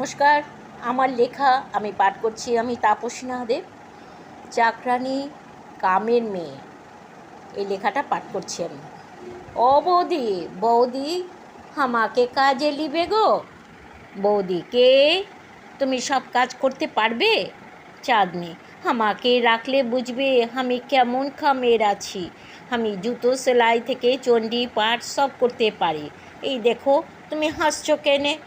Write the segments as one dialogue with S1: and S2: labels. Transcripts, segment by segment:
S1: নমস্কার, আমার লেখা আমি পাঠ করছি আমি তাপসী নাহাদেব চাকরানি কামের মেয়ে। এই লেখাটা পাঠ করছি আমি। ও বৌদি বৌদি আমাকে কাজে লিবে গো। বৌদি কে? তুমি সব কাজ করতে পারবে? চাঁদনি, আমাকে রাখলে বুঝবে আমি কেমন খামের আছি। আমি জুতো, সেলাই থেকে চণ্ডী পাঠ সব করতে পারি। এই দেখো, তুমি হাসছো কেনে?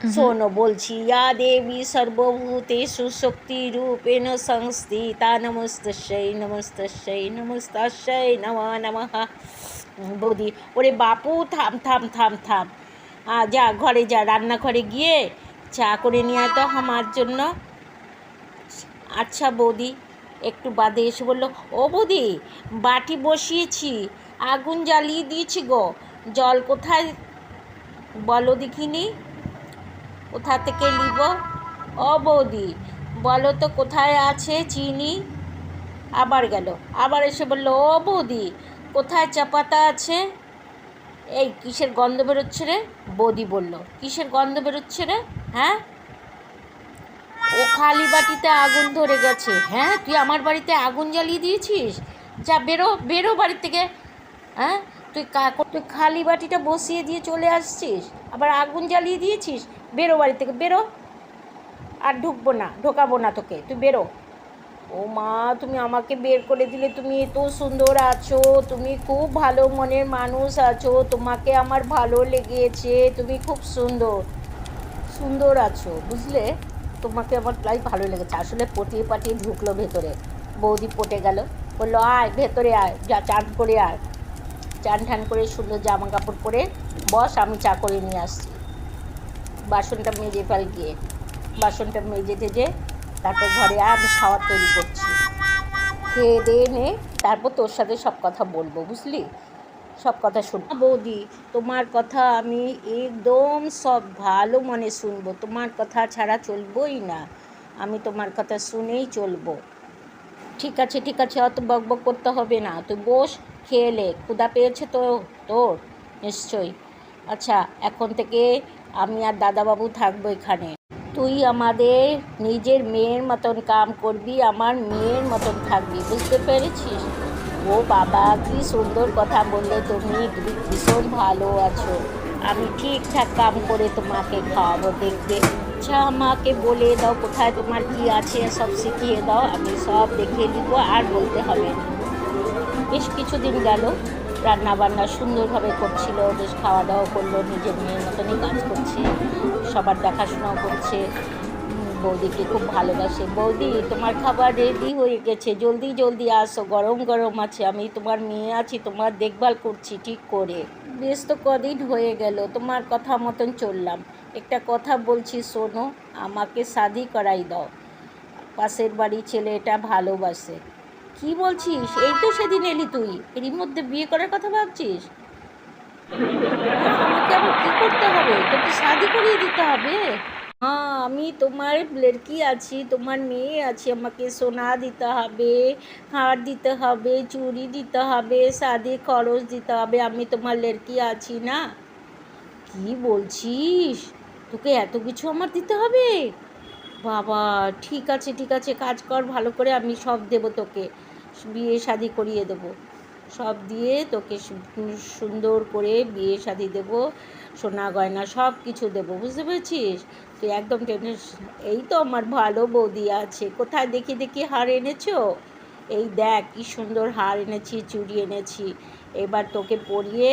S1: শোনো বলছি ইয়া দেবী সর্বভূতেষু শক্তি রূপেণ সংস্থিতা নমস্তস্যৈ নমস্তস্যৈ নমস্তস্যৈ নম নমঃ বৌদি ওরে বাপু থাম থাম থাম থাম যা ঘরে যা রান্নাঘরে গিয়ে চা করে নিয়ে তো আমার জন্য আচ্ছা বৌদি একটু বাদে এসে বলল ও বৌদি বাটি বসিয়েছি আগুন জ্বালিয়ে দিয়েছি গো জল কোথায় বলো দেখিনি কোথা থেকে নিব? ও বৌদি, বলো তো কোথায় আছে চিনি? আবার গেল, আবার এসে বলল ও বৌদি, কোথায় চা পাতা আছে? এই, কিসের গন্ধ বেরোচ্ছে রে? বৌদি বলল, কিসের গন্ধ বেরোচ্ছে রে? হ্যাঁ? ও খালি বাটিতে আগুন ধরে গেছে। হ্যাঁ তুই আমার বাড়িতে আগুন জ্বালিয়ে দিয়েছিস? যা, বেরো বেরো বাড়ি থেকে। হ্যাঁ তুই তুই খালি বাটিটা বসিয়ে দিয়ে চলে আসছিস? আবার আগুন জ্বালিয়ে দিয়েছিস? বেরো বাড়ি থেকে, বেরো। আর ঢুকবো না, ঢোকাবো না তোকে, তুই বেরো। ও মা, তুমি আমাকে বের করে দিলে, তুমি এত সুন্দর আছো, তুমি খুব ভালো মনের মানুষ আছো, তোমাকে আমার ভালো লেগেছে, তুমি খুব সুন্দর। সুন্দর আছো, বুঝলে? তোমাকে আমার প্রায় ভালো লেগেছে। আসলে পটিয়ে পাটিয়ে ঢুকলো ভেতরে। বৌদি পটে গেল, বলল, আয়, ভেতরে আয়, যা, চান করে আয়। চান ঠান করে সুন্দর জামা কাপড় পরে, বস, আমি চা করে নিয়ে আসছি। বাসনটা মেজে ফেল গিয়ে বাসনটা মেজে টেজে তারপর ঘরে আমি খাওয়ার তৈরি করছি। খেয়ে দিয়ে নে, তারপর তোর সাথে সব কথা বলব, বুঝলি? সব কথা শুন। বৌদি, তোমার কথা আমি একদম সব ভালো মনে শুনব। তোমার কথা ছাড়া চলবই না। আমি তোমার কথা শুনেই চলবো। ঠিক আছে ঠিক আছে, অত বক বক করতে হবে না। তুই বস, খেয়ে লে ক্ষুদা পেয়েছে তো তোর, নিশ্চয়ই। আচ্ছা এখন থেকে আমি আর দাদাবাবু থাকব এখানে। তুই আমাদের নিজের মেয়ের মতন কাম করবি, আমার মেয়ের মতন থাকবি, বুঝতে পেরেছিস? ও বাবা, কি সুন্দর কথা বললে তুমি ভীষণ ভালো আছো। আমি ঠিকঠাক কাম করে তোমাকে খাওয়াবো, দেখবে। আচ্ছা আমাকে বলে দাও, কোথায় তোমার কি আছে, সব শিখিয়ে দাও, আমি সব দেখিয়ে দিব, আর বলতে হবে বেশ কিছুদিন গেল রান্না বান্না সুন্দরভাবে করছিল, বেশ খাওয়া দাওয়া করল, নিজের মেয়ের মতনই কাজ করছে, সবার দেখাশোনাও করছে। বৌদিকে খুব ভালোবাসে। বৌদি, তোমার খাবার রেডি হয়ে গেছে, জলদি জলদি আসো, গরম গরম আছে, আমি তোমার মেয়ে আছি, তোমার দেখভাল করছি ঠিক করে। বেশ তো কদিন হয়ে গেল, তোমার কথা মতন চললাম। একটা কথা বলছি, শোনো, আমাকে শাদি করাই দাও। পাশের বাড়ি ছেলে এটা ভালোবাসে। কি বলছিস? এই তো সেদিন এলি তুই। এরই মধ্যে বিয়ে করার কথা ভাবছিস? কি করতে হবে? তোকে শাদি করিয়ে দিতে হবে। হ্যাঁ আমি তোমার লড়কি আছি, তোমার মেয়ে আছি। আমাকে সোনা দিতে হবে, হার দিতে হবে, চুড়ি দিতে হবে, শাদি খরচ দিতে হবে। আমি তোমার লড়কি আছি না। কি বলছিস? তোকে এত কিছু আমার দিতে হবে? বাবা, ঠিক আছে ঠিক আছে। কাজ কর, ভালো করে আমি সব দেবো তোকে। বিয়ে শাদি করিয়ে দেবো। সব দিয়ে তোকে সুন্দর করে বিয়ে শাদি দেবো, সোনা গয়না সব কিছু দেবো, বুঝতে পেরেছিস? তুই একদম টেনশন এই তো আমার ভালো বৌদি আছে, কোথায় দেখি দেখি হার এনেছো? এই দেখ কি সুন্দর হার এনেছি, চুড়ি এনেছি, এবার তোকে পরিয়ে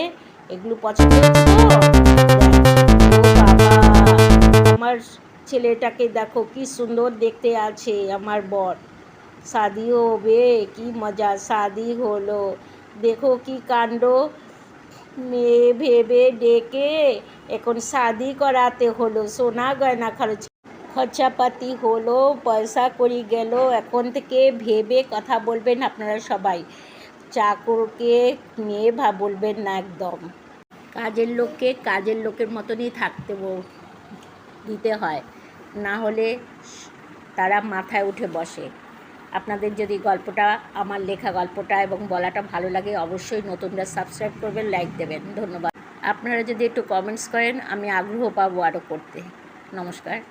S1: এগুলো পছন্দ আমার ছেলেটাকে দেখো কি সুন্দর দেখতে আছে আমার বর। শাদি হবে কি মজা শাদি হলো দেখো কি কাণ্ড মেয়ে ভেবে ডেকে এখন শাদি করাতে হলো সোনা গয়না খরচ খরচাপাতি হলো পয়সা করি গেল এখন থেকে ভেবে কথা বলবেন আপনারা সবাই চাকরকে মেয়ে ভা বলবেন না একদম কাজের লোককে কাজের লোকের মতনই থাকতে দিতে হয়। না হলে তারা মাথায় উঠে বসে। আপনাদের যদি গল্পটা, আমার লেখা গল্পটা এবং বলাটা ভালো লাগে, অবশ্যই নতুনরা সাবস্ক্রাইব করবেন লাইক দেবেন। ধন্যবাদ। আপনারা যদি একটু কমেন্টস করেন, আমি আগ্রহ পাবো আরও করতে। নমস্কার।